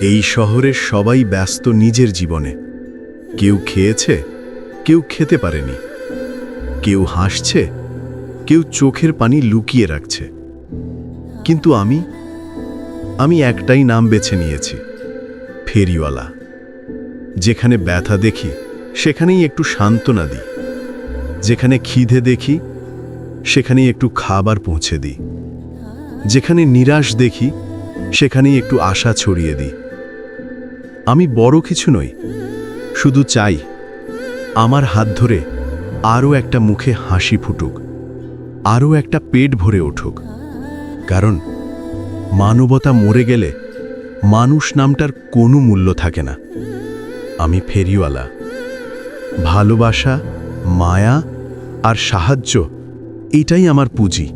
এই শহরের সবাই ব্যস্ত নিজের জীবনে। কেউ খেয়েছে, কেউ খেতে পারেনি। কেউ হাসছে, কেউ চোখের পানি লুকিয়ে রাখছে। কিন্তু আমি আমি একটাই নাম বেছে নিয়েছি, ফেরিওয়ালা। যেখানে ব্যথা দেখি, সেখানেই একটু সান্ত্বনা দিই। যেখানে খিদে দেখি, সেখানেই একটু খাবার পৌঁছে দিই। যেখানে নিরাশ দেখি, সেখানেই একটু আশা ছড়িয়ে দিই। আমি বড় কিছু নই, শুধু চাই আমার হাত ধরে আরও একটা মুখে হাসি ফুটুক, আরও একটা পেট ভরে উঠুক। কারণ মানবতা মরে গেলে মানুষ নামটার কোনো মূল্য থাকে না। আমি ফেরিওয়ালা। ভালোবাসা, মায়া আর সাহায্য, এটাই আমার পুঁজি।